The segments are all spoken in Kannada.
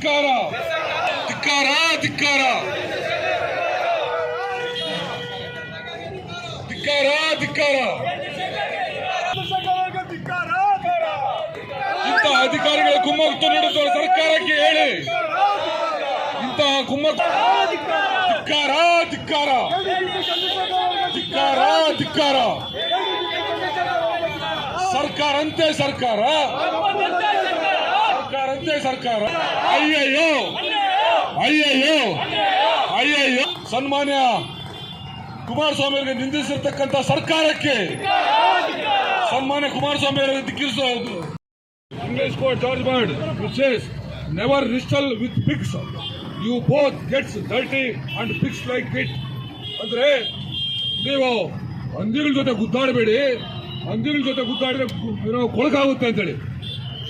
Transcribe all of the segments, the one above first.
ಧಿಕ್ಕಾರ ಧಿಕ್ಕಾರ ಧಿಕ್ಕಾರ. ಧಿಕ್ಕಾರ ಧಿಕ್ಕಾರ. ಇಂತಹ ಅಧಿಕಾರಿಗಳ ಕುಮ್ಮಕ್ಕು ನೀಡುತ್ತಿರುವ ಸರ್ಕಾರಕ್ಕೆ ಹೇಳಿ. ಇಂತಹ ಕುಮ್ಮಕ್ಕು ಧಿಕ್ಕಾರ ಧಿಕ್ಕಾರ. ಧಿಕ್ಕಾರ ಸರ್ಕಾರ ಅಂತೆ ಸರ್ಕಾರ. ಸರ್ಕಾರ ಅಂತೆ ಸರ್ಕಾರ. ಅಯ್ಯಯ್ಯೋ. ಅಯ್ಯಯ್ಯೋ. ಅಯ್ಯಯ್ಯೋ. ಸನ್ಮಾನ್ಯ ಕುಮಾರಸ್ವಾಮಿ ಅವರಿಗೆ ನಿಂದಿಸಿರ್ತಕ್ಕಂಥ ಸರ್ಕಾರಕ್ಕೆ ಸನ್ಮಾನ್ಯ ಕುಮಾರಸ್ವಾಮಿ ಅವರಿಗೆ ದಿಕ್ಕಿಸೋದು English quote George Bernard Shaw says never wrestle with pigs you both both gets dirty and like it. ಅಂದ್ರೆ, ನೀವು ಹಂದಿಗಳ ಜೊತೆ ಗುದ್ದಾಡಬೇಡಿ ಹಂದಿಗಳ ಜೊತೆ ಗುದ್ದಾಡಿದ್ರೆ ಕೊಳಕಾಗುತ್ತೆ ಅಂತೇಳಿ.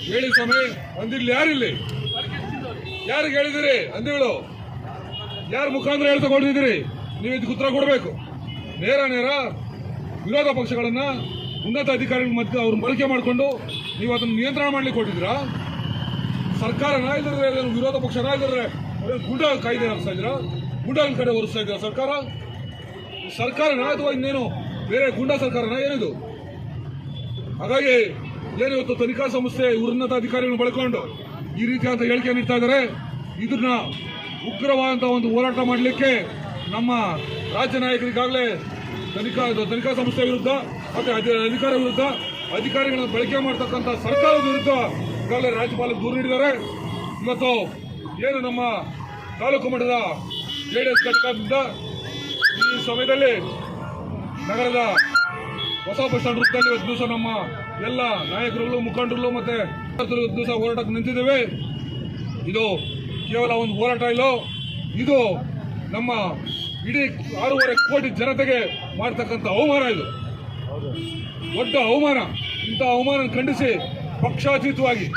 ಹೇಳಿ ಸ್ವಾಮಿ. ಅಂದಿರ್ಲಿ ಯಾರಿಲ್ಲಿ ಯಾರಿಗೆ ಹೇಳಿದಿರಿ? ಅಂದಿಗಳು. ಯಾರ ಮುಖಾಂತರ ಹೇಳಿ ತಗೊಂಡಿದ್ದೀರಿ ನೀವು ಇದಕ್ಕೆ ಉತ್ತರ ಕೊಡಬೇಕು. ನೇರ ನೇರ ವಿರೋಧ ಪಕ್ಷಗಳನ್ನ ಉನ್ನತ ಅಧಿಕಾರಿಗಳ ಮಧ್ಯೆ ಅವ್ರನ್ನ ಬಳಕೆ ಮಾಡಿಕೊಂಡು ನೀವು ಅದನ್ನು ನಿಯಂತ್ರಣ ಮಾಡಲಿಕ್ಕೆ ಕೊಟ್ಟಿದ್ದೀರಾ? ಸರ್ಕಾರ ನಾಯಿದ್ರೆ ವಿರೋಧ ಪಕ್ಷನ ನಾಯಿದ್ರೆ ಗುಡ್ಡ ಗುಂಡ ಕಾಯ್ದೆ ನಡೆಸ್ತಾ ಇದ್ದೀರಾ? ಕಡೆ ಒರೆಸ್ತಾ ಇದ್ದೀರಾ ಸರ್ಕಾರ? ಸರ್ಕಾರನ ಅಥವಾ ಇನ್ನೇನು? ಬೇರೆ ಗುಂಡ ಸರ್ಕಾರನ ಏನಿದು ಹಾಗಾಗಿ ಏನು ಇವತ್ತು ತನಿಖಾ ಸಂಸ್ಥೆ ಉನ್ನತ ಅಧಿಕಾರಿಗಳನ್ನು ಬಳಕೊಂಡು ಈ ರೀತಿಯಾದ ಹೇಳಿಕೆ ನೀಡ್ತಾ ಇದ್ದಾರೆ? ಇದನ್ನ ಉಗ್ರವಾದಂತಹ ಒಂದು ಹೋರಾಟ ಮಾಡಲಿಕ್ಕೆ ನಮ್ಮ ರಾಜ್ಯ ನಾಯಕರಿಗಾಗಲೇ ತನಿಖಾ ತನಿಖಾ ಸಂಸ್ಥೆ ವಿರುದ್ಧ ಮತ್ತೆ ಅಧಿ- ಅಧಿಕಾರ ವಿರುದ್ಧ ಅಧಿಕಾರಿಗಳನ್ನು ಬಳಕೆ ಮಾಡ್ತಕ್ಕಂಥ ಸರ್ಕಾರದ ವಿರುದ್ಧ ಈಗಾಗಲೇ ರಾಜ್ಯಪಾಲರು ದೂರು ನೀಡಿದ್ದಾರೆ. ಇವತ್ತು ಏನು ನಮ್ಮ ತಾಲೂಕು ಮಟ್ಟದ ಜೆಡಿಎಸ್ ಘಟಕದಿಂದ ಈ ಸಮಯದಲ್ಲಿ ನಗರದ ಹೊಸ ಬಸ್ ಸ್ಟ್ಯಾಂಡ್ ವೃತ್ತದಲ್ಲಿ ಇವತ್ತು ದಿವಸ ನಮ್ಮ ಎಲ್ಲ ನಾಯಕರುಗಳು, ಮುಖಂಡರುಗಳು ಮತ್ತೆ ದಿವಸ ಹೋರಾಟಕ್ಕೆ ನಿಂತಿದ್ದೇವೆ. ಇದು ಕೇವಲ ಒಂದು ಹೋರಾಟ ಇಲ್ಲ, ಇದು ನಮ್ಮ ಇಡೀ ಆರೂವರೆ ಕೋಟಿ ಜನತೆಗೆ ಮಾಡ್ತಕ್ಕಂಥ ಅವಮಾನ ಇದು. ದೊಡ್ಡ ಅವಮಾನ. ಇಂಥ ಅವಮಾನ ಖಂಡಿಸಿ ಪಕ್ಷಾತೀತವಾಗಿ,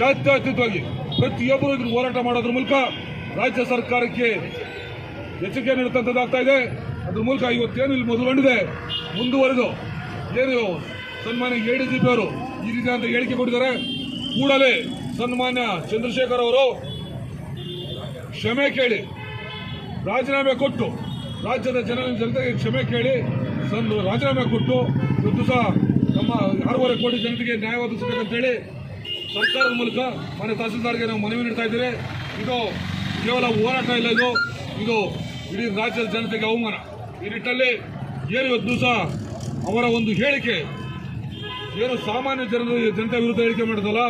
ಜಾತ್ಯಾತೀತವಾಗಿ ಪ್ರತಿಯೊಬ್ಬರು ಇದನ್ನು ಹೋರಾಟ ಮಾಡೋದ್ರ ಮೂಲಕ ರಾಜ್ಯ ಸರ್ಕಾರಕ್ಕೆ ಎಚ್ಚರಿಕೆ ನೀಡುತ್ತಂಥದ್ದಾಗ್ತಾ ಇದೆ. ಅದ್ರ ಮೂಲಕ ಇವತ್ತೇನು ಇಲ್ಲಿ ಮೊದಲುಗೊಂಡಿದೆ ಮುಂದುವರೆದು ಏನು ಸನ್ಮಾನ್ಯ ಎ ಡಿ ಜಿ ಪಿ ಅವರು ಈ ರೀತಿಯಾದ ಹೇಳಿಕೆ ಕೊಟ್ಟಿದ್ದಾರೆ. ಕೂಡಲೇ ಸನ್ಮಾನ್ಯ ಚಂದ್ರಶೇಖರ್ ಅವರು ಕ್ಷಮೆ ಕೇಳಿ, ರಾಜೀನಾಮೆ ಕೊಟ್ಟು, ರಾಜ್ಯದ ಜನ ಜನತೆಗೆ ಕ್ಷಮೆ ಕೇಳಿ, ಸನ್, ರಾಜೀನಾಮೆ ಕೊಟ್ಟು, ಇವತ್ತು ಸಹ ನಮ್ಮ ಆರೂವರೆ ಕೋಟಿ ಜನತೆಗೆ ನ್ಯಾಯ ಒದಗಿಸಬೇಕಂತೇಳಿ ಸರ್ಕಾರದ ಮೂಲಕ ಮನೆ ತಹಸೀಲ್ದಾರ್ಗೆ ನಾವು ಮನವಿ ನೀಡ್ತಾ ಇದ್ದೀರಿ ಇದು ಕೇವಲ ಹೋರಾಟ ಇಲ್ಲ ಇದು. ಇದು ಇಡೀ ರಾಜ್ಯದ ಜನತೆಗೆ ಅವಮಾನ. ಈ ನಿಟ್ಟಲ್ಲಿ ಏನು ಇವತ್ತು ಸಹ ಅವರ ಒಂದು ಹೇಳಿಕೆ ಏನು ಸಾಮಾನ್ಯ ಜನರು ಜನತೆ ವಿರುದ್ಧ ಹೇಳಿಕೆ ಮಾಡೋದಲ್ಲ,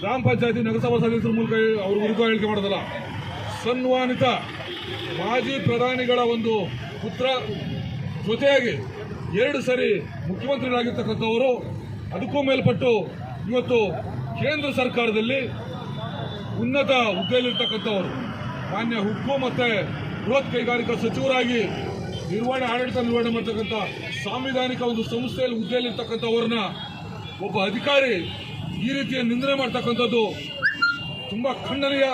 ಗ್ರಾಮ ಪಂಚಾಯತಿ, ನಗರಸಭಾ ಸದಸ್ಯರ ಮೂಲಕ ಅವ್ರ ವಿರುದ್ಧ ಹೇಳಿಕೆ ಮಾಡೋದಲ್ಲ. ಸನ್ಮಾನಿತ ಮಾಜಿ ಪ್ರಧಾನಿಗಳ ಒಂದು ಪುತ್ರ ಜೊತೆಯಾಗಿ ಎರಡು ಸರಿ ಮುಖ್ಯಮಂತ್ರಿಗಳಾಗಿರ್ತಕ್ಕಂಥವರು, ಅದಕ್ಕೂ ಮೇಲ್ಪಟ್ಟು ಇವತ್ತು ಕೇಂದ್ರ ಸರ್ಕಾರದಲ್ಲಿ ಉನ್ನತ ಹುದ್ದೆಯಲ್ಲಿರ್ತಕ್ಕಂಥವರು, ಮಾನ್ಯ ಉಕ್ಕು ಮತ್ತು ಬೃಹತ್ ಕೈಗಾರಿಕಾ ಸಚಿವರಾಗಿ ನಿರ್ವಹಣೆ, ಆಡಳಿತ ನಿರ್ವಹಣೆ ಮಾಡ್ತಕ್ಕಂಥ ಸಾಂವಿಧಾನಿಕ ಒಂದು ಸಂಸ್ಥೆಯಲ್ಲಿ ಹುದ್ದೆಯಲ್ಲಿರ್ತಕ್ಕಂಥವ್ರನ್ನ ಒಬ್ಬ ಅಧಿಕಾರಿ ಈ ರೀತಿಯ ನಿಂದನೆ ಮಾಡ್ತಕ್ಕಂಥದ್ದು ತುಂಬಾ ಖಂಡನೀಯ.